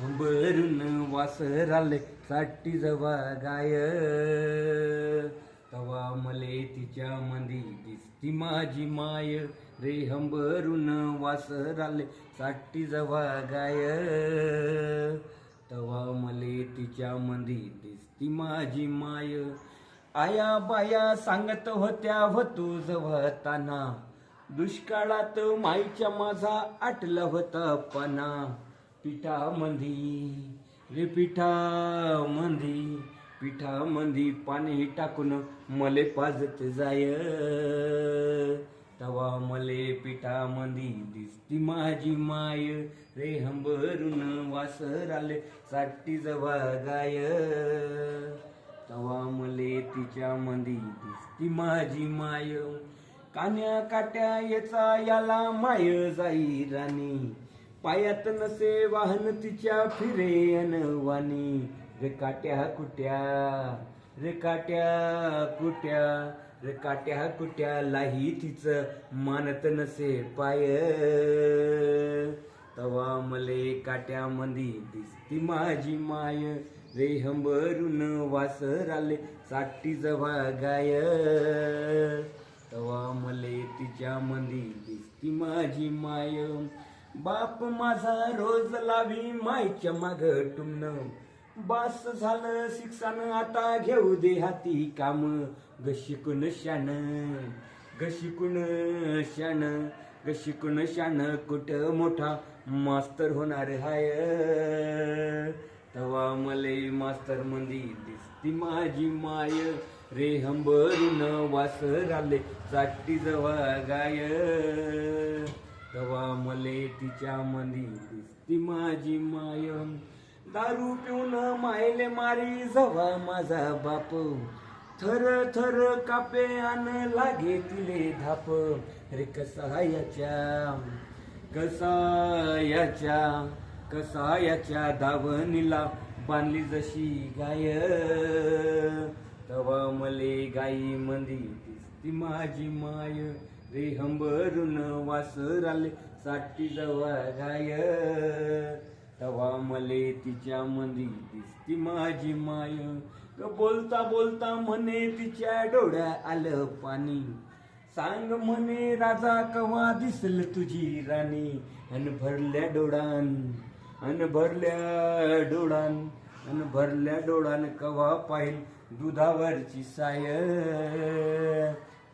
हंबरून वासराले साठी जवा गाय. तवा मले तिच्या मंदी दिसती माझी माय. रे हंबरून वासराले साठी जवा गाय. तवा मले तिच्या मंदी दिसती माझी माय. आया बाया सांगत होत्या व तू जवळताना दुष्काळात माईच्या माझा आटला होता पणा. पिठामंदी रे पिठामंदी पिठामंदी पाणी टाकून मले पाजत जाय. तवा मले पिठामंदी दिसती माझी माय रे हंबरून वासराले साठी जवा गाय. तवा मले तिच्या मंदी दिसती माझी माय कान्या काट्या याचा याला माय जाई राणी. पायात नसे वाहन तिच्या फिरे अनवानी रे काट्या कुट्या रे काट्या कुट्या रे काट्या कुट्या लाही तिचं मानत नसे पाय. तवा मले काट्यामंदी दिसती माझी माय. रे हंबरून वासराले साठी जवा गाय. तवा मले तिच्या मंदी दिसती माझी माय. बाप माझा रोज लावी मायच्या माग टुमन. बास झालं शिक्षण आता घेऊ दे हाती काम. गशिकून शान घशिकून शान गशिकून शान. कुठ मोठा मास्तर होणार हाय? तवा मले मास्तर मंदी दिसती माझी माय. रे हंबरून वासराले साठी जवा गाय. तवा मले तिच्या मंदी दिसती माझी माय दारू पिऊन मायले मारी जवा माझा बाप. थर थर कापे आण लागे तिले धाप. रे कसा याच्या कसा याच्या कसा याच्या दावणीला बांधली जशी गाय. तवा मले गाई मंदी दिसती माझी माय. रे हंबरून वासराले साठी जवा गाय तवा मले तिच्या मंदी दिसती माझी माय. ग बोलता बोलता म्हणे तिच्या डोळ्या आलं पाणी. सांग म्हणे राजा कवा दिसल तुझी राणी? अन भरल्या डोळान अन भरल्या डोळान अन भरल्या डोळान कवा पाहिल दुधावरची साय?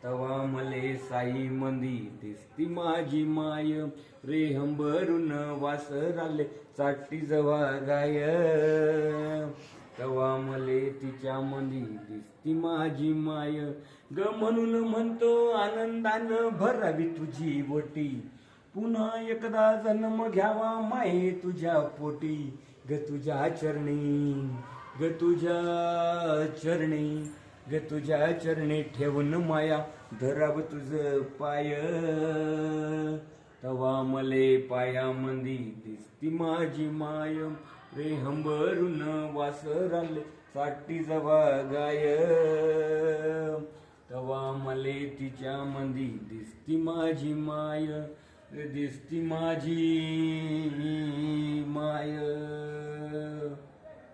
तवा मले साई मंदी दिसती माझी माय. रे हंबरून वासराले चाटी जवा गाय तवा मले तिच्या मंदी दिसती माझी माय. ग म्हणून म्हणतो आनंदानं भरावी तुझी बोटी पुन्हा एकदा जन्म घ्यावा माये तुझ्या पोटी. ग तुझ्या चरणी ग तुझ्या चरणी. ग तुझ्या चरणी ठेवून माया धराव तुझ पाय. तवा मले पाया मंदी दिसती माझी माय रे हंबरून वासराले साठी जवा गाय तवा मले तिच्या मंदी दिसती माझी माय रे दिसती माझी माय.